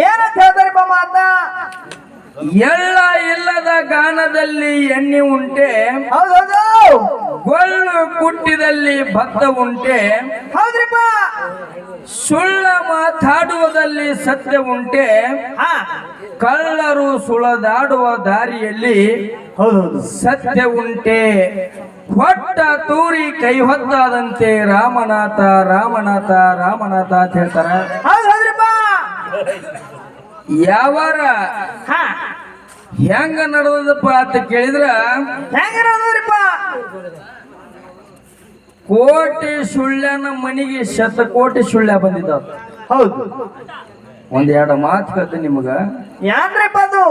ಏನಂತ ಹೇಳ್ತಾರಪ್ಪ ಮಾತ ಎಲ್ಲ ಇಲ್ಲದ ಗಾನದಲ್ಲಿ ಎಣ್ಣೆ ಉಂಟೆ ಹೌದೌದು ಗೊಳ್ಳು ಕುಟ್ಟಿದಲ್ಲಿ ಭತ್ತ ಉಂಟೆ ಹೌದ್ರಿಪ್ಪ. ಸುಳ್ಳ ಮಾತಾಡುವುದಲ್ಲಿ ಸತ್ಯ ಉಂಟೆ ಕಳ್ಳರು ಸುಳದಾಡುವ ದಾರಿಯಲ್ಲಿ ಸತ್ಯ ಉಂಟೆ. ಹೊಟ್ಟ ತೂರಿ ಕೈ ಹೊತ್ತಾದಂತೆ ರಾಮನಾಥ ರಾಮನಾಥ ರಾಮನಾಥ ಅಂತ ಹೇಳ್ತಾರ. ಯಾವಾರ ಹಾ. ಹೆಂಗ ನಡೆದದಪ್ಪ ಅಂತ ಕೇಳಿದ್ರ ಹೆಂಗ ನೋಡಿದ್ರಿಪ್ಪ ಕೋಟಿ ಸುಳ್ಳನ ಮನಿಗೆ ಶತಕೋಟಿ ಸುಳ್ಯ ಬಂದಿದ್ದ ಹೌದು. ಒಂದ್ ಎರಡು ಮಾತು ಹೇಳ್ತೀನಿ ನಿಮಗ. ಯಾಕ್ರಪ್ಪ ಅದು?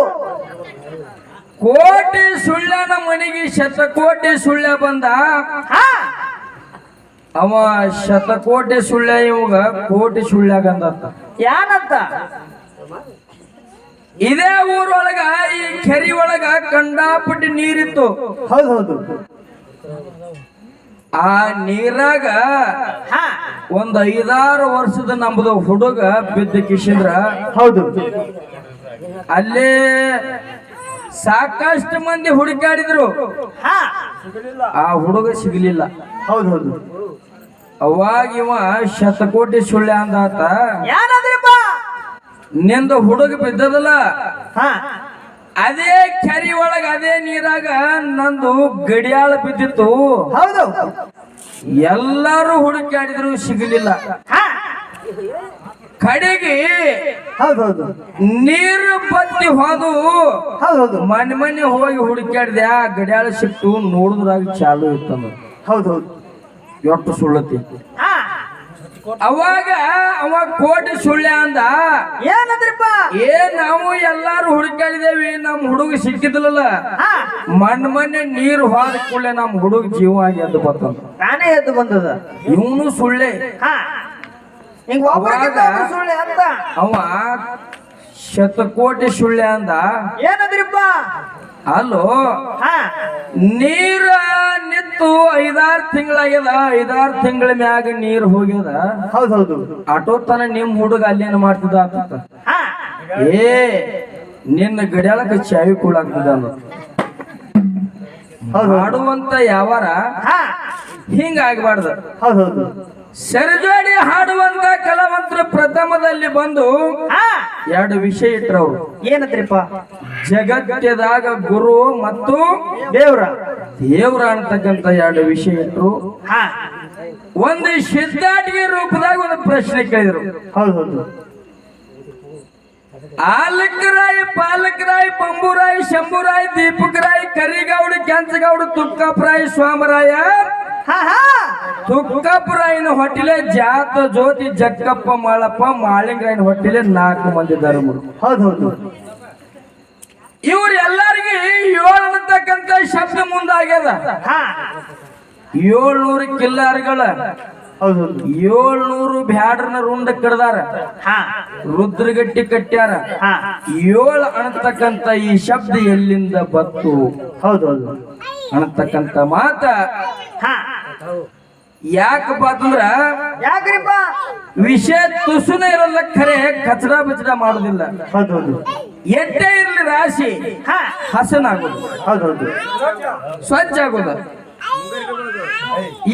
ಕೋಟಿ ಸುಳ್ಳನ ಮನಿಗೆ ಶತಕೋಟಿ ಸುಳ್ಯ ಬಂದ. ಹಾ. ಅವ ಶತಕೋಟಿ ಸುಳ್ಳ ಇವಾಗ ಕೋಟಿ ಸುಳ್ಯಾಗಂದತ್ತ ಯಾನಂತ? ಇದೇ ಊರೊಳಗ ಈ ಕೆರಿ ಒಳಗ ಕಂಡಾಪಟ್ಟಿ ನೀರಿತ್ತು. ಹೌದು ಹೌದು. ಆ ನೀರಾಗ ಹಾ. ಒಂದ್ ಐದಾರು ವರ್ಷದ ನಮ್ದು ಹುಡುಗ ಬಿದ್ದ ಕಿಶಿಂದ್ರ. ಹೌದು. ಅಲ್ಲೇ ಸಾಕಷ್ಟು ಮಂದಿ ಹುಡುಕಾಡಿದ್ರು. ಹಾ. ಆ ಹುಡುಗ ಸಿಗಲಿಲ್ಲ. ಹೌದು ಹೌದು. ಅವಾಗ ಇವ ಶತಕೋಟಿ ಸುಳ್ಳ ಅಂದಾತ. ಯಾನಂದ್ರಿಪ್ಪ ನಿಂದ ಹುಡುಗ ಬಿದ್ದದಲ್ಲ? ಹಾ. ಅದೇ ಕೆರಿ ಒಳಗ ಅದೇ ನೀರಾಗ ನಂದು ಗಡಿಯಾಳ ಬಿದ್ದಿತ್ತು. ಹೌದು. ಎಲ್ಲಾರು ಹುಡುಕಾಡಿದ್ರು ಸಿಗಲಿಲ್ಲ. ಹಾ. ಕಡೆಗೆ ನೀರು ಬತ್ತಿ ಹೋದು. ಹೌದು ಮನೆ ಮನೆ ಹೋಗಿ ಹುಡುಕಾಡಿದೆ ಆ ಗಡಿಯಾಳ ಸಿಕ್ತು ನೋಡಿದ್ರಾಗ ಚಾಲು ಇತ್ತಂದ ಹೌದೌದು. ಹೌದು ಎಷ್ಟು ಸುಳ್ಳತಿ. ಹಾ. ಅವಾಗ ಅವ ಕೋಟಿ ಸುಳ್ಳ ಅಂದ. ಏನದ್ರಿಪ್ಪ? ಏ ನಾವು ಎಲ್ಲಾರು ಹುಡುಕಾಡಿದೇವಿ ನಮ್ ಹುಡುಗ ಸಿಕ್ಕಿದ್ಲಲ್ಲ. ಮಣ್ಣ ಮಣ್ಣೆ ನೀರು ಹಾದ ಕೂಡಲೇ ನಮ್ ಹುಡುಗ ಜೀವ ಆಗಿ ಎದ್ದು ಬರ್ತಂತ ತಾನೇ ಎದ್ದು ಬಂದದ. ಇವನು ಸುಳ್ಳೆ. ಅಂತ. ಅವ ಶತಕೋಟಿ ಸುಳ್ಳೆ ಅಂದ. ಏನಂದ್ರಿಪ್ಪ? ಅಲ್ಲೋ ಹಾ. ನೀರ ನಿತ್ತು ಐದಾರು ತಿಂಗಳಾಗ್ಯದ ಐದಾರು ತಿಂಗಳ ಮ್ಯಾಗ ನೀರ್ ಹೋಗ್ಯದ? ಹೌದು ಹೌದು ಆಟೋ ತನ ನಿಮ್ ಹುಡುಗ ಅಲ್ಲೇನು ಮಾಡ್ತಿದ್ದ ಏ ನಿನ್ನ ಗಡಿಯಾಳಕ ಚಾವಿ ಕೂಡ ಅಂದ ಹೌದು ಹಾಡುವಂತ ಯಾವಾರ ಹಾ. ಹಿಂಗ ಆಗ್ಬಾರ್ದು. ಹೌದು ಹೌದು. ಸರಿಜೋಡಿ ಹಾಡುವಂತ ಕೆಲವಂತರು ಪ್ರಥಮದಲ್ಲಿ ಬಂದು ಎರಡು ವಿಷಯ ಇಟ್ರವ್ರು ಏನತ್ರಿಪ್ಪ ಜಗತ್ತದಾಗ ಗುರು ಮತ್ತು ದೇವ್ರ. ದೇವ್ರ ಅಂತಕ್ಕಂತ ಎರಡು ವಿಷಯ ಇಟ್ರು. ಹಾ. ಒಂದು ಸಿದ್ಧಾಟಿಗೆ ರೂಪದಾಗ ಒಂದು ಪ್ರಶ್ನೆ ಕೇಳಿದ್ರು. ಹೌದು ಹೌದು. ಪಾಲಕರಾಯಿ ಪಂಬುರಾಯಿ ಶಂಭುರಾಯಿ ದೀಪಕರಾಯಿ ಕರಿಗೌಡ ಕೆಂಚಗೌಡ ತುಕ್ಕಪ್ಪರಾಯ್ ಸ್ವಾಮರಾಯ ತುಕ್ಕಪ್ಪರಾಯನ ಹೊಟ್ಟಿಲೆ ಜಾತ ಜ್ಯೋತಿ ಜಕ್ಕಪ್ಪ ಮಾಳಪ್ಪ ಮಾಳಿಂಗರಾಯನ ಹೊಟ್ಟಿಲೆ ನಾಲ್ಕು ಮಂದಿ ಧರ್ಮರು ಹೌದು ಹೌದು ಇವ್ರು ಎಲ್ಲರಿಗೆ ಏಳು ಅನ್ನತಕ್ಕಂತ ಶಬ್ದ ಮುಂದಾಗ್ಯದ. ಹಾ. ಏಳ್ನೂರು ಕಿಲ್ಲಾರ್ಗಳ ಏಳ್ನೂರು ಬ್ಯಾಡ್ರನ ರುಂಡ ಕಡ್ದಾರ. ಹಾ. ರುದ್ರಗಟ್ಟಿ ಕಟ್ಟ್ಯಾರ. ಏಳು ಅನ್ನತಕ್ಕಂತ ಈ ಶಬ್ದ ಎಲ್ಲಿಂದ ಬತ್ತು? ಹೌದು ಹೌದು ಅನ್ನತಕ್ಕಂತ ಮಾತ ಹಾ. ಯಾಕಪ್ಪ ಅಂತಂದ್ರ ಯಾಕ್ರಿಪ್ಪ? ವಿಷಯ ತುಸುನ ಇರಲ್ಲ ಖರೆ ಕಚಡ ಬಚಡ ಮಾಡುದಿಲ್ಲ. ಹೌದು ಎಟ್ಟೆ ಇರ್ಲಿ ರಾಶಿ ಹಸನ್ ಹಸನಾಗೋದು. ಹೌದು ಹೌದು ಸ್ವಚ್ಛ ಆಗೋದು.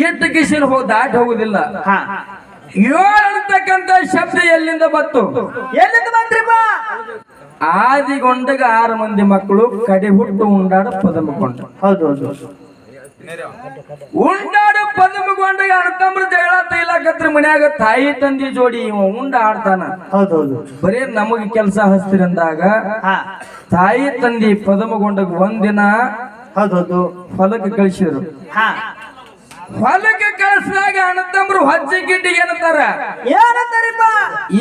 ಎಟ್ಟು ಕಿಶನ್ ಹೋಗಿ ದಾಟಿ ಹೋಗುದಿಲ್ಲ. ಹಾ. ಏಳು ಅಂತಕ್ಕಂತ ಶಬ್ದ ಎಲ್ಲಿಂದ ಬತ್ತು ಎಲ್ಲಿಂದ ಬಂದ್ರಿಪ್ಪ ಆದಿಗೊಂಡಗ ಆರು ಮಂದಿ ಮಕ್ಕಳು ಕಡೆ ಹುಟ್ಟು ಉಂಡಾಡ ಪದಮಕೊಂಡ ಹೌದು ಹೌದು ಉಂಡಾಡು ಅಣ್ಣತಮ್ರ ತೈಲಾಕತ್ರ ಮನ್ಯಾಗ ತಾಯಿ ತಂದಿ ಜೋಡಿ ಇವ ಉಂಡ ಆಡ್ತಾನ. ಹೌದು ಬರೀ ನಮಗ ಕೆಲಸ ಹಸ್ತಿರಂದಾಗ ತಾಯಿ ತಂದಿ ಪದಮಗೊಂಡ ಒಂದಿನ ಹೌದೌದು ಫಲಕ ಹೊಲಕ್ಕೆ ಕಳಿಸಿದ್ರು. ಹೊಲಕ್ಕೆ ಕಳಿಸಿದಾಗ ಅಣ್ಣತಂಬ್ರು ಹಚ್ಚಿ ಗಿಡ್ಡಿಗೆ ಏನಂತಾರ? ಏನಂತಾರಿಪ್ಪ?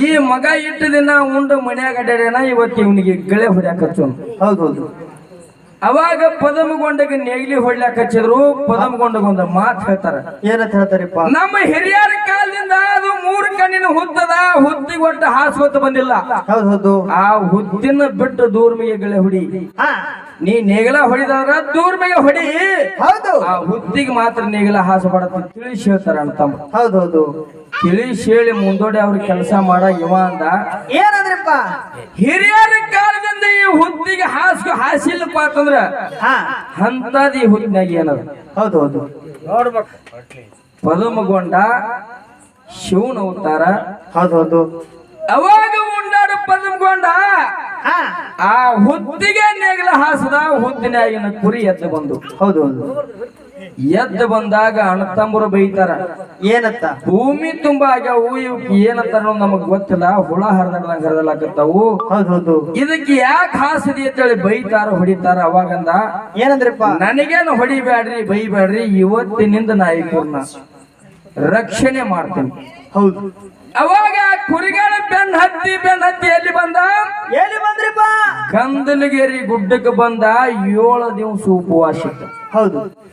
ಈ ಮಗ ಇಟ್ಟು ದಿನ ಉಂಡು ಮನ್ಯಾಗ ಅಡ್ಯಾಡ್ಯಾನ ಇವತ್ತು ಇವನಿಗೆ ಗಳೆ ಹೊಡ್ಯಾಕ ಹಚ್ಚೋನು. ಹೌದು ಹೌದು. ಅವಾಗ ಪದಮಗೊಂಡಗ ನೆಗಲಿ ಹೊಡ್ಲಾಕ ಹಚ್ಚಿದ್ರು ಪದಮಗೊಂಡಗ ಒಂದು ಮಾತು ಹೇಳ್ತಾರ. ಏನಂತ ಹೇಳ್ತಾರಪ್ಪ? ನಮ್ಮ ಹಿರಿಯರ ಕಾಲದಿಂದ ಅದು ಮೂರು ಕಣ್ಣಿನ ಹುತ್ತದ ಹುತ್ತಿಗೆ ಒಟ್ಟು ಹಾಸ್ಕೊತ ಬಂದಿಲ್ಲ. ಹೌದು ಹೌದು ಆ ಹುತ್ತಿನ ಬಿಟ್ಟು ದೂರ್ಮಿಗೆ ಗಳೆ ಹೊಡಿ. ನೀ ನೇಗಲ ಹೊಡಿದಾರ ದೂರ್ಮೆಗೆ ಹೊಡಿ. ಹೌದು. ಆ ಹುತ್ತಿಗೆ ಮಾತ್ರ ನೇಗಲ ಹಾಸಬಾರದು ತಿಳಿಸಿ ಹೇಳ್ತಾರ ಅಣ್ಣ ತಮ್ಮ. ಹೌದು ಹೌದು. ತಿಳಿಸಿ ಹೇಳಿ ಮುಂದೋಡಿ ಅವ್ರ ಕೆಲಸ ಮಾಡ ಇವ ಅಂದ. ಏನಂದ್ರಿಪ್ಪ ಹಿರಿಯರ ಕಾಲದಿಂದ ಈ ಹುತ್ತಿಗೆ ಹಾಸ್ಕು ಹಾಸಿಲ್ಲಪ್ಪ ಅಂತಂದ್ರ ಹಾ. ಅಂತದ್ ಈ ಹುದ್ದಿನಾಗ ಏನದ? ಹೌದು ಹೌದು. ಪದುಮಗೊಂಡ ಶಿವನ ಅವತಾರ. ಹೌದು ಹೌದು. ಅವಾಗ ಉಂಡಾಡ ಪದುಮಗೊಂಡ. ಆ ಹುದ್ದಿಗೆ ನೇಗಲ ಹಾಸದ ಹುದ್ದಿನಾಗಿನ ಕುರಿ ಎದ್ದು ಬಂದು. ಹೌದು ಹೌದು. ಎದ್ದು ಬಂದಾಗ ಅಣ್ಣತಮ್ಮರು ಬೈತಾರ. ಏನತ್ತ? ಭೂಮಿ ತುಂಬಾ ಆಗ್ಯಾವು ಇವಕ್ಕೆ ಏನಂತ ನಮಗ್ ಗೊತ್ತಿಲ್ಲ. ಹುಳ ಹರಿದಂಗ್ ಹರಿದಲಾಕತ್ತಾವು. ಹೌದು ಇದಕ್ಕೆ ಯಾಕೆ ಹಾಸದಿ ಅಂತೇಳಿ ಬೈತಾರ ಹೊಡಿತಾರ ಅವಾಗಂದ? ಏನಂದ್ರಪ್ಪ? ನನಗೇನು ಹೊಡಿಬ್ಯಾಡ್ರಿ ಬೈಬ್ಯಾಡ್ರಿ ಇವತ್ತಿನಿಂದ ನಾ ಇವ್ರನ್ನ ರಕ್ಷಣೆ ಮಾಡ್ತೀನಿ. ಹೌದು. ಅವಾಗ ಕುರಿಗಳ ಬೆನ್ ಹತ್ತಿ ಬೆನ್ ಹತ್ತಿ ಎಲ್ಲಿ ಬಂದ? ಎಲ್ಲಿ ಬಂದ್ರಿಪ್ಪ? ಕಂದಲಗೇರಿ ಗುಡ್ಡಕ್ಕೆ ಬಂದ ಏಳು ದಿವಸ ಉಪವಾಸ ಹೌದು.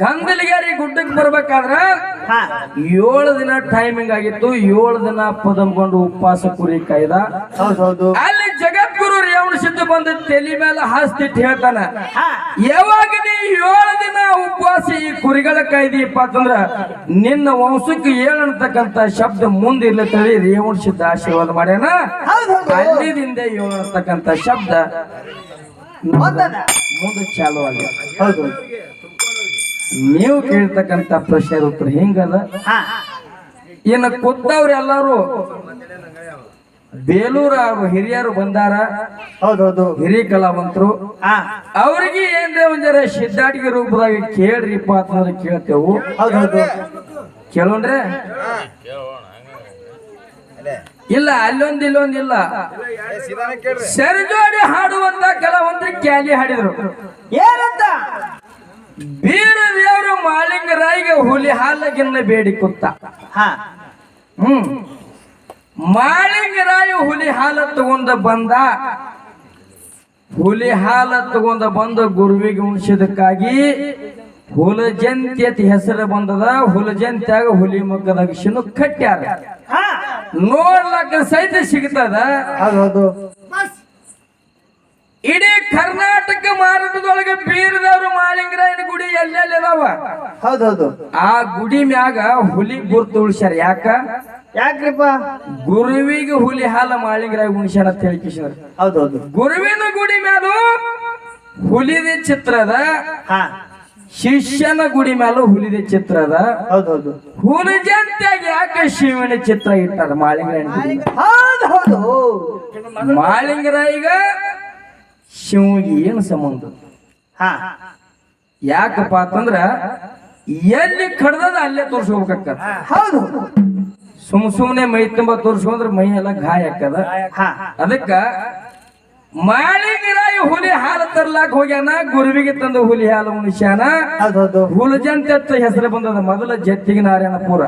ಗಂದಲಗೇರಿ ಗುಡ್ಡಕ್ಕೆ ಬರ್ಬೇಕಾದ್ರೆ ಏಳು ದಿನ ಟೈಮಿಂಗ್ ಆಗಿತ್ತು ಏಳು ದಿನ ಪದಂಕೊಂಡು ಉಪವಾಸ ಕುರಿ ಕಾಯ್ದ. ಅಲ್ಲಿ ಜಗದ್ಗುರು ರೇವಣ ಸಿದ್ಧ ಬಂದ ತಲೆ ಮೇಲೆ ಹಾಸ್ತಿಟ್ಟು ಹೇಳ್ತಾನ. ಯಾವಾಗ ನೀ ಏಳು ದಿನ ಉಪವಾಸ ಈ ಕುರಿಗಳ ಕಾಯ್ದಿಪ್ಪ ಅಂತಂದ್ರ ನಿನ್ನ ವಂಶಕ್ಕೆ ಏಳಂತಕ್ಕಂತ ಶಬ್ದ ಮುಂದಿರ್ಲತ್ತೇಳಿ ರೇವಣ ಸಿದ್ಧ ಆಶೀರ್ವಾದ ಮಾಡ್ಯಾನ. ಅಲ್ಲಿದಿಂದ ಏಳು ಅಂತಕ್ಕಂತ ಶಬ್ದ ಮುಂದೆ ಚಾಲು ಆಗಿದೆ ಹೌದು. ನೀವು ಕೇಳ್ತಕ್ಕಂತ ಪ್ರಶ್ನೆ ಉತ್ತರ ಹೆಂಗದ? ಹಾ. ಇನ್ನು ಕೂತವ್ರು ಎಲ್ಲಾರು ಬೇಲೂರ ಅವ್ರು ಹಿರಿಯರು ಬಂದಾರ? ಹೌದೌದು. ಹೌದು ಹಿರಿಯ ಕಲಾವಂತರು? ಅವ್ರಿಗೆ ಏನ್ರಿ ಒಂದರ ಸಿದ್ದಾಟಿಗೆ ಸಿದ್ಧಾಟಿಗೆ ರೂಪದಾಗ ಕೇಳ್ರಿಪ್ಪ ಅಂತಂದ್ರೆ ಕೇಳ್ತೇವು. ಹೌದು ಹೌದು ಕೇಳೋಣ್ರೆ? ಇಲ್ಲ ಅಲ್ಲೊಂದ್ ಇಲ್ಲೊಂದ್ ಇಲ್ಲ. ಸರಿಜೋಡಿ ಹಾಡುವಂತ ಕಲಾವಂತರು ಕ್ಯಾಲಿ ಹಾಡಿದ್ರು. ಏನಂತ? ಬೀರ ದೇವರು ಮಾಳಿಂಗರಾಯಿಗೆ ಹುಲಿ ಹಾಲಗಿನ್ನ ಬೇಡಿ ಕುತ್ತ. ಹಾ. ಹ್ಮ್. ಮಾಳಿಂಗರಾಯ ಹುಲಿ ಹಾಲ ತಗೊಂಡ ಬಂದ ಹುಲಿ ಹಾಲ ತಗೊಂಡ ಬಂದ ಗುರುವಿಗೆ ಉಣಿಸಿದಕ್ಕಾಗಿ ಹುಲಜಂತಿ ಅಂತ ಹೆಸರು ಬಂದದ ಹುಲಜಂತ್ಯಾಗ ಹುಲಿ ಮಗ್ಗದಾಗ ಶಿನು ಕಟ್ಟ್ಯಾರ. ಹಾ. ನೋಡ್ಲಕ್ಕ ಸಹಿತ ಸಿಗ್ತದ? ಅದು ಇಡೀ ಕರ್ನಾಟಕ ಮಾರಾಟದೊಳಗೆ ಬೀರದವರು ಮಾಲಿಂಗರಾಯನ ಗುಡಿ ಎಲ್ಲೆಲ್ಲಿ ಅದಾವ? ಹೌದು ಹೌದು ಆ ಗುಡಿ ಮ್ಯಾಗ ಹುಲಿ ಗುರ್ತು ಉಳಿಸ್ಯಾರ. ಯಾಕ? ಯಾಕ್ರಿಪ್ಪ? ಗುರುವಿಗೆ ಹುಲಿ ಹಾಲ ಮಾಳಿಂಗರಾಯ ಉಣಿಸ್ಯಾರ ಅಂತ ಹೇಳಿ ಕಿಶೋರ್ ಹೌದು ಹೌದು ಗುರುವಿನ ಗುಡಿ ಮ್ಯಾಲು ಹುಲಿದ ಚಿತ್ರದ ಹಾ. ಶಿಷ್ಯನ ಗುಡಿ ಮ್ಯಾಲು ಹುಲಿದ ಚಿತ್ರದ ಹೌದು ಹೌದು ಹುಲಿಜಂತ್ಯಾಗ ಯಾಕೆ ಶಿವನ ಚಿತ್ರ ಇಟ್ಟಾರ ಮಾಳಿಂಗರಾಯನ? ಹೌದು ಹೌದು ಮಾಳಿಂಗರಾಯಿಗ ಶಿವಗೆ ಏನು ಸಂಬಂಧ? ಹಾ. ಯಾಕಪ್ಪ ಅಂತಂದ್ರ ಎಲ್ಲಿ ಕಡ್ದದ ಅಲ್ಲೇ ತೋರಿಸ್ಕೋಬೇಕ ಹೌದು. ಸುಮ್ ಸುಮ್ನೆ ಮೈ ತುಂಬ ತೋರಿಸ್ಕೊಂಡ್ರೆ ಮೈ ಎಲ್ಲ ಗಾಯ ಹಾಕದ ಅದಕ್ಕ ಮಾಳಿಗಿರಾಯಿ ಹುಲಿ ಹಾಲು ತರ್ಲಾಕ್ ಹೋಗ್ಯಾನ ಗುರುವಿಗೆ ತಂದು ಹುಲಿ ಹಾಲು ಮನುಷ್ಯನ ಹುಲಜಂತಿ ಹೆಸರು ಬಂದದ ಮೊದಲ ಜತ್ತಿಗೆ ನಾರಾಯಣ ಪೂರ.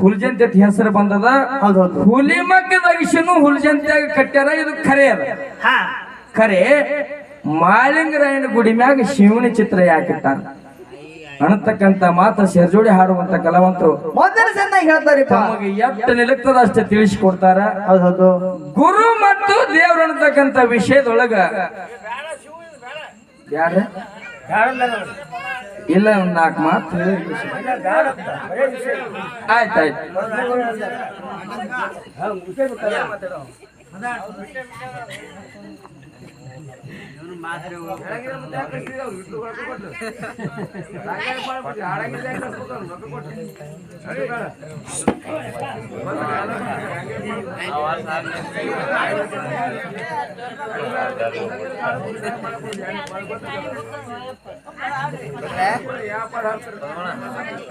ಹುಲಜಂತ ಹೆಸರು ಬಂದದ. ಹುಲಿ ಮಗ್ಗದ ಹುಲಿ ಮಗ್ಗದಾಗಿಶನು ಹುಲಜಂತಿಯಾಗ ಕಟ್ಟ್ಯಾರ ಇದು ಖರೆ ಅದ. ಖರೆ ಮಾಲಿಂಗರಾಯನ ಗುಡಿ ಮ್ಯಾಗ ಶಿವನ ಚಿತ್ರ ಯಾಕಿಟ್ಟಾರ ಅನ್ನತಕ್ಕಂತ ಮಾತ್ರ ಸೇರ್ಜೋಡಿ ಹಾಡುವಂತ ಕಲಾವಂತರು ಮೊದಲ ಚೆನ್ನಾಗಿ ತಮಗೆ ಎಷ್ಟು ನಿಲುಕ್ತದ ಅಷ್ಟೇ ತಿಳಿಸಿಕೊಡ್ತಾರ. ಹೌದು ಗುರು ಮತ್ತು ದೇವ್ರ ಅನ್ನತಕ್ಕಂತ ವಿಷಯದೊಳಗ ಯಾರ? ಇಲ್ಲ ಒಂದ್ ನಾಲ್ಕು ಮಾತು ಹೇಳಿ.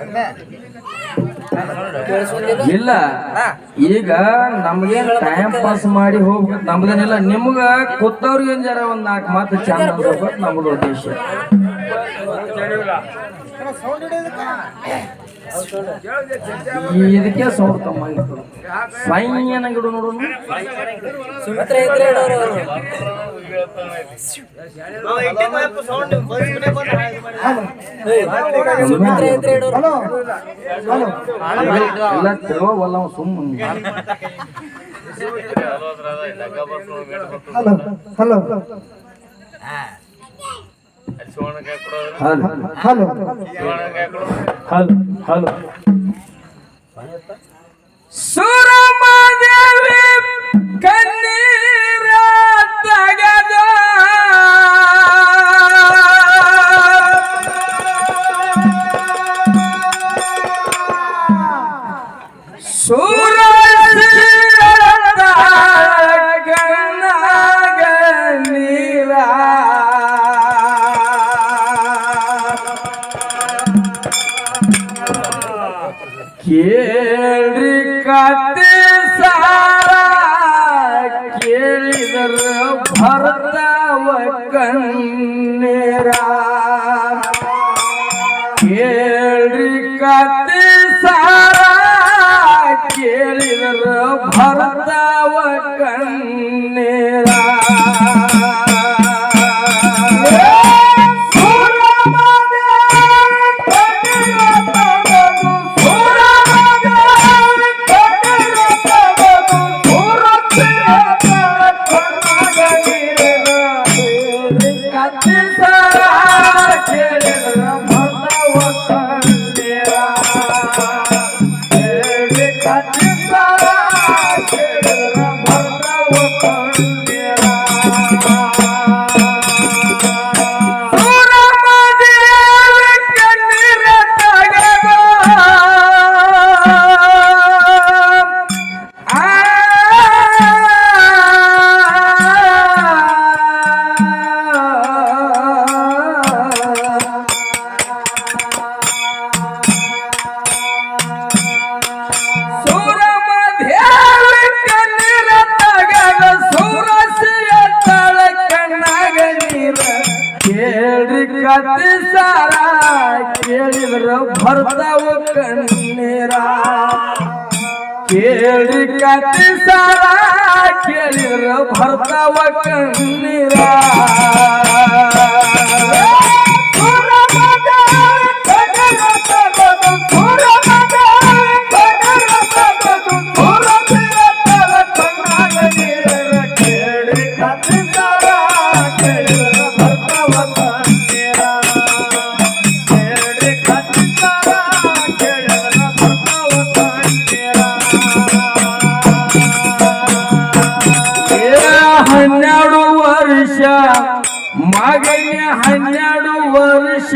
ಆಯ್ತಾಯ್ತು ಇಲ್ಲ. ಈಗ ನಮ್ಗೆ ಟೈಮ್ ಪಾಸ್ ಮಾಡಿ ಹೋಗ್ಬೇಕು ನಮ್ದೇನಿಲ್ಲ ನಿಮ್ಗ ಕೂತವ್ರಿಗೆ ಜರ ಒಂದ್ ನಾಲ್ಕು ಮಾತು ಚಂದ ಅನ್ಸ್ಬೇಕು ನಮ್ದು ಉದ್ದೇಶ. ಇದಕ್ಕೆ ಸೌಂಡ್ ಕಮ್ಮಿ ಆಗಿತ್ತು. ಸ್ವಯಂ ಗಿಡ ನೋಡು ಹಲೋ ಹಲೋ. ಎಲ್ಲ ತಿಳುವಲ್ಲ ಸುಮ್ಮನೆ hello hello. Hello hello. Hello. Hello. Hello ಸೂರಮಾದೇ ಹೊರವು ಕಣ್ಣೀರ? ಕೇಳಿ ಕತ್ತಿ ಸಾರ ಕೇಳಿರ ಭರ್ತಾವ ಕಣ್ಣೀರ?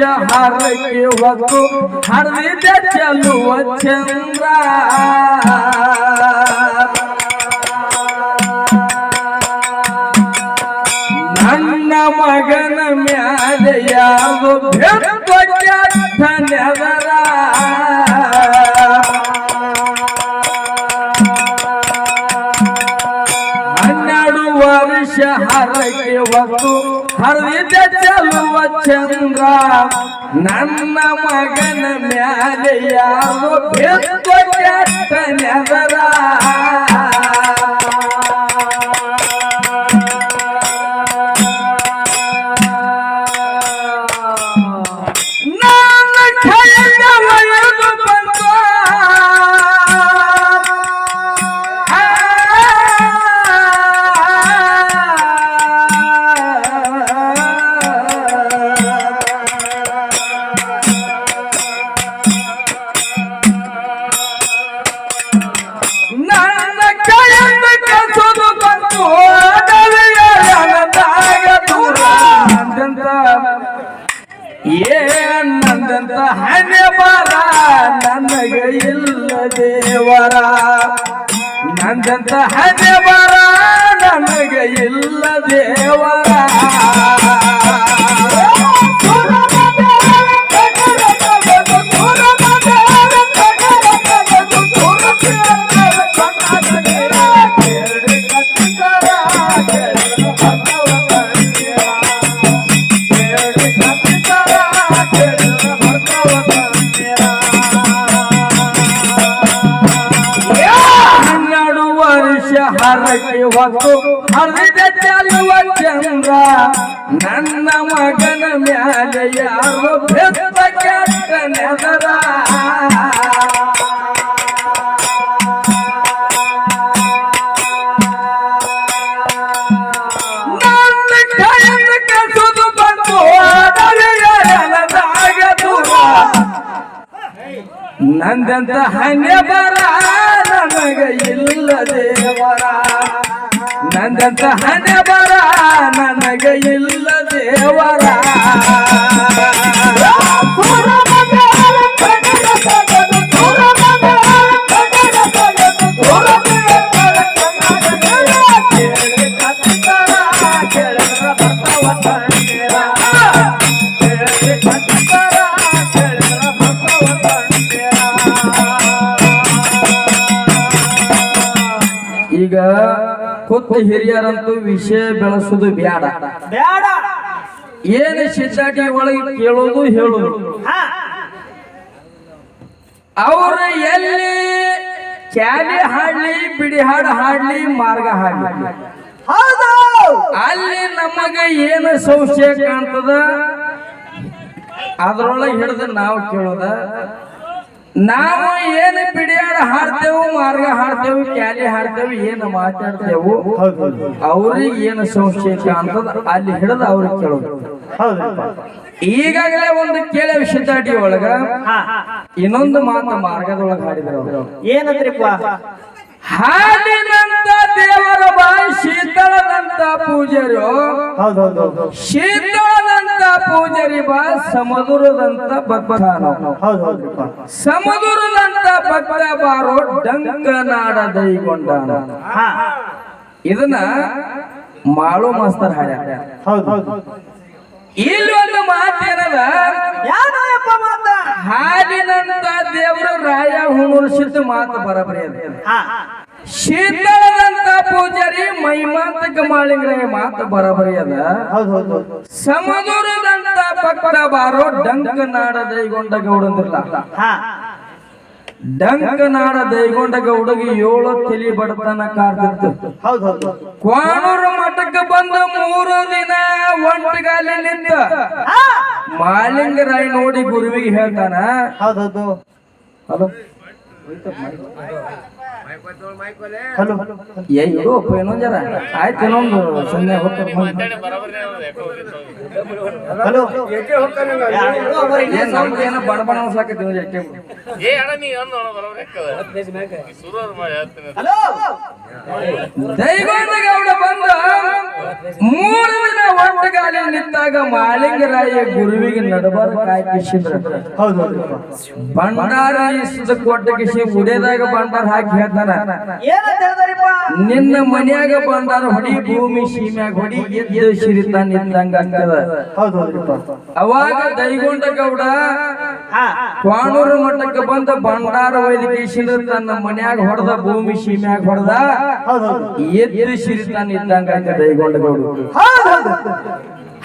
ಶಹರಕ್ಕೆ ಹೊತ್ತು ಹರಿದ ಚೆಲುವ ಚಂದ್ರ. ನನ್ನ ಮಗನ ಮ್ಯಾಲೆ ಯಾವ ಧನ್ಯವಾದ ಹನ್ನೆರಡು ವರ್ಷ ಹರಕ್ಕೆ ಹೊತ್ತು ಹರಿದ ಚಲುವ ಚಂದ್ರ ನನ್ನ ಮಗನ ಮ್ಯಾಲೆ ಯಾರು ಬೆತ್ತ ಕೆಟ್ಟ ನೆದರ ದೇವರ ನಂದಂತ ಹಣೆ ಬರ ನನಗೆ ಇಲ್ಲ ದೇವರ. ಕೊತ್ತ ಹಿರಿಯರಂತೂ ವಿಷಯ ಬೆಳೆಸೋದು ಬ್ಯಾಡ. ಬ್ಯಾಡ. ಏನು ಸಿದ್ಧಾಟಿ ಒಳಗೆ ಕೇಳೋದು ಹೇಳೋದು. ಅವರು ಎಲ್ಲಿ ಚಾಲಿ ಹಾಡ್ಲಿ ಬಿಡಿ ಹಾಡು ಹಾಡ್ಲಿ ಮಾರ್ಗ ಹಾಡ್ಲಿ ಹೌದು. ಅಲ್ಲಿ ನಮಗೆ ಏನು ಸಂಶಯ ಕಾಣ್ತದ? ಅದ್ರೊಳಗೆ ಹಿಡಿದು ನಾವು ಕೇಳೋದ. ನಾವು ಏನು ಬಿಡಿಯಾಡ ಹಾಡ್ತೇವು ಮಾರ್ಗ ಹಾಡ್ತೇವು ಕ್ಯಾಲಿ ಹಾಡ್ತೇವು ಏನು ಮಾತಾಡ್ತೇವು ಅವ್ರಿಗೆ ಏನು ಸಂಶಯ ಕಾಣ್ತದ ಅಲ್ಲಿ ಹಿಡಿದು ಅವ್ರಿಗೆ ಕೇಳೋದು. ಈಗಾಗಲೇ ಒಂದು ಕೇಳ ವಿಷಯದಾಟಿ ಒಳಗ ಇನ್ನೊಂದು ಮಾತು ಮಾರ್ಗದೊಳಗೆ ಹಾಡಿದ್ರು. ಏನಂದ್ರಿಪ್ಪ? ಹಾಡಿನಂತ ದೇವರ ಬಾಯಿ ಶೀತಳದಂತ ಪೂಜರು. ಶೀತಳದಂತ ಪೂಜರಿ ಬಾ ಸಮುದ್ರದಂತ ಭಕ್ತಾನ ಸಮುದ್ರದಂತ ಭಕ್ತ ಬಾರೋ ಡಂಕನಾಡ ದೈಗೊಂಡಾನ ಇದನ್ನ ಮಾಳು ಮಾಸ್ತರ್ ಹಾಡ ಇಲ್ಲಿ ಒಂದು ಮಾತೇನದ ಹಾಡಿನಂತ ದೇವರು ರಾಯ ಹುಣುರ್ಸಿದ ಮಾತು ಬರಬರಿ ಅದ. ಶೀತಳದಂತ ಪೂಜಾರಿ ಮೈಮಾತ ಮಾಳಿಂಗ್ರಾಯ ಮಾತು ಬರಬರಿ ಅದ. ಸಮುದ್ರದಂತ ಭಕ್ತ ಬಾರೋ ಡಂಕನಾಡ ದೈಗೊಂಡ ಗೌಡಂದಿರ್ಲ. ಹಾ. ಡಂಕನಾಡ ದೈಗೊಂಡ ಗೌಡಗೆ ಏಳು ತಿಳಿ ಬಡತನ ಕಾರ್ತಿತ್ತು ಕ್ವಾಣೂರು ಮಠಕ್ಕೆ ಬಂದ ಮೂರು ದಿನ ಒಂಟಗಾಲಿ ನಿಂತ. ಮಾಲಿಂಗರಾಯ್ ನೋಡಿ ಗುರುವಿಗೆ ಹೇಳ್ತಾನ. ಹೌದೌದು ಹೌದು. ಹಲೋ ಏ ಅಪ್ಪ ಇನ್ನೊಂದ್ ಜರ. ಆಯ್ತು ಇನ್ನೊಂದು ಸಂಜೆ ಹೋಗ್ತಾರೆ ಹಲೋ. ಏನ್ ನಮ್ದು ಏನೋ ಬಣ ಬಣ ಒಂದ್ ಬಿಡು. ಏ ಅಣ್ಣ ನೀ ಹೇಳ್ತೀನಿ ಹಲೋ. ದೈಗೊಂಡ ಗೌಡ ಬಂದ. ಮೂರು ಒಟ್ಟಗಾಲಿ ನಿಂತಾಗ ಮಾಲಿಂಗರಾಯ ಗುರುವಿಗೆ ನಡಬಾರ ಕಾಯ್ಕಿಸಿದ್ರ ಕಿಶಿದ್ರ. ಹೌದು. ಭಂಡಾರ ಕೊಟ್ಟ ಕಿಶಿ ಉಡೇದಾಗ ಭಂಡಾರ ಹಾಕಿ ಹೇಳ್ತಾನ. ನಿನ್ನ ಮನೆಯಾಗ ಬಂದಾರ ಹೊಡಿ ಭೂಮಿ ಸೀಮ್ಯಾಗ ಹೊಡಿ ಎದ್ದು ಸಿರಿತ ನಿಂತಂಗ ಆಗ್ತದ. ಅವಾಗ ದೈಗೊಂಡ ಗೌಡ ಹಾ. ಕ್ವಾಣೂರು ಮಠಕ್ಕೆ ಬಂದ ಭಂಡಾರ ವೈದ್ಯಕೇಶಿಂದ್ರ ತನ್ನ ಮನ್ಯಾಗ ಹೊಡೆದ ಭೂಮಿ ಸೀಮ್ಯಾಗ ಹೊಡೆದ ಎದ್ದು ಸಿರಿತ ನಿಂತಂಗ ಆಗ್ತದ ದೈಗೊಂಡ ಗೌಡ.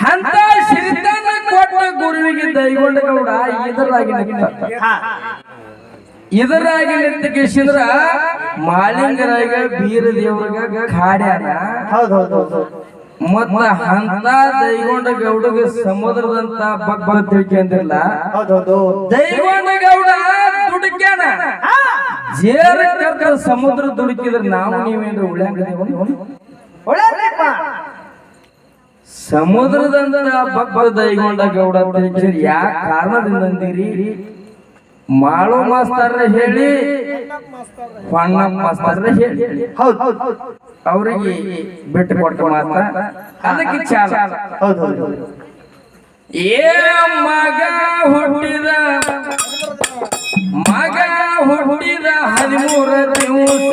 ಅಂತ ಸಿರಿತನ ಕೊಟ್ಟ ಗುರುವಿಗೆ ದೈಗೊಂಡ ಗೌಡ ಇದರಾಗಿ ನಿಂತ ಇದರಾಗಿ ನಿಂತ ಕೇಸಿದ್ರ ಮಾಲಿಂಗರಾಗ ಬೀರ ದೇವ್ರಗ ಕಾಡ್ಯಾನ. ಹೌದು ಹೌದು ಹೌದು ಮತ್ತ ಅಂತ ದೈಗೊಂಡ ಗೌಡಗ ಸಮುದ್ರದಂತ ಬಗ್ಬ ತಿಳ್ಕೊಂಡಿಲ್ಲ ಹೌದು ಹೌದು ದೈಗೊಂಡ ಗೌಡ ದುಡುಕ್ಯಾನ. ಜೇರ ಕರ್ಕ ಸಮುದ್ರ ದುಡುಕಿದ್ರೆ ನಾವು ನೀವೇನು ಉಳ್ಯಾಂಗ ಒಳ್ಳೆಯಪ್ಪ ಸಮುದ್ರದಂತ ಭಕ್ತ ದೈಗೊಂಡ ಗೌಡ ತಿಳ್ಕೊಂಡ್ ಯಾ ಕಾರಣದಿಂದ ಅಂದಿರಿ ಮಾಳು ಮಾಸ್ತಾರ ಹೇಳಿ. ಹೊಣ್ಣ ಮಾಸ್ತಾರ ಹೇಳಿ ಅವ್ರಿಗೆ ಬಿಟ್ಟು ಕೊಟ್ಟು ಮಾತ ಅದಕ್ಕೆ ಚಾಲ. ಏ ಮಗ ಹುಟ್ಟಿದ? ಮಗ ಹುಟ್ಟಿದ ಹದಿಮೂರ ದಿವಸ.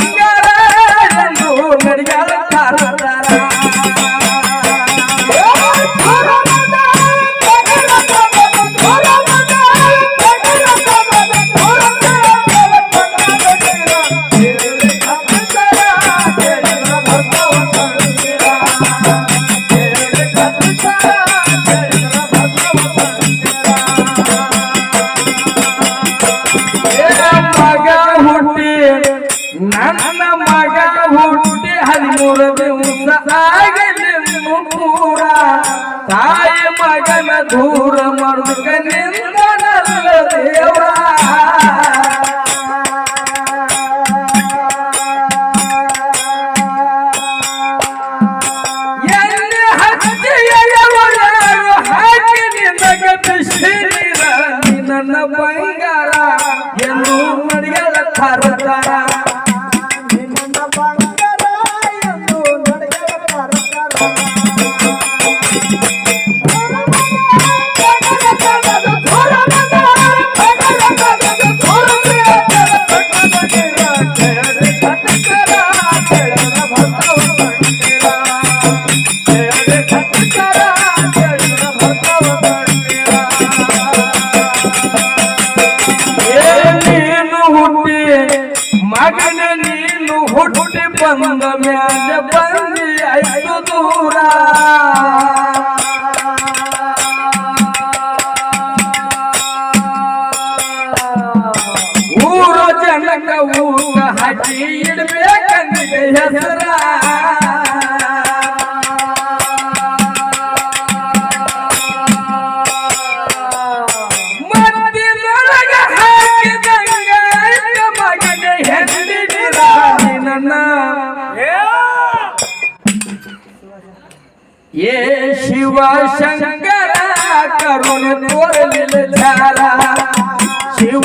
ನನ್ನ ಮಗ ಹುಟ್ಟಿ ಹದಿಮೂರು ದಿವಸ ಆಗಲಿ ಪೂರ. ತಾಯಿ ಮಗನ ದೂರ ಮಾಡಿದ ನಿಂದ ದೇವರ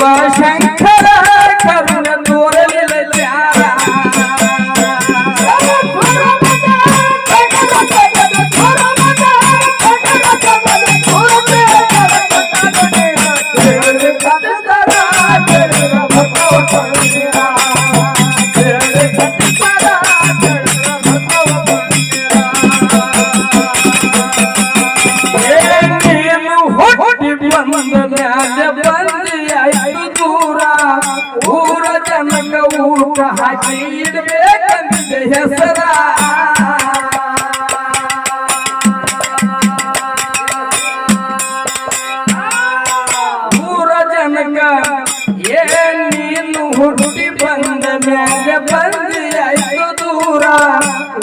Shankar.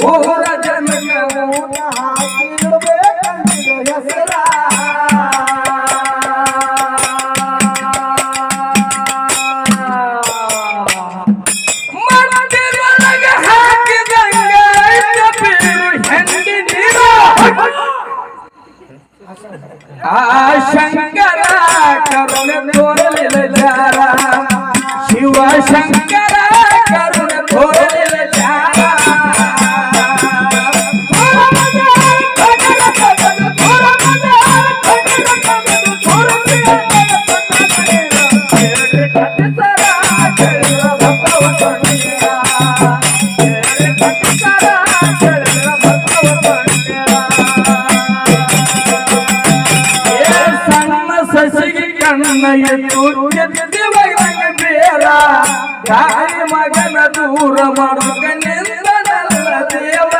Oh, ಕಣ್ಣ ಎದ್ದು ಎತ್ತಿವೈನ ಬೇರ ತಾಯಿ ಮಗನ ದೂರ ಮಾಡು ನಿಂದನಲ್ಲ ದೇವ.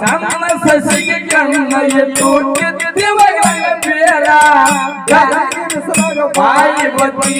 ಸಣ್ಣ ಸಸಿಗೆ ಕಣ್ಣ ಎದ್ದು ಎತ್ತಿವೈನ ಬೇರ ಬಾಯಿ ಬತ್ತಿ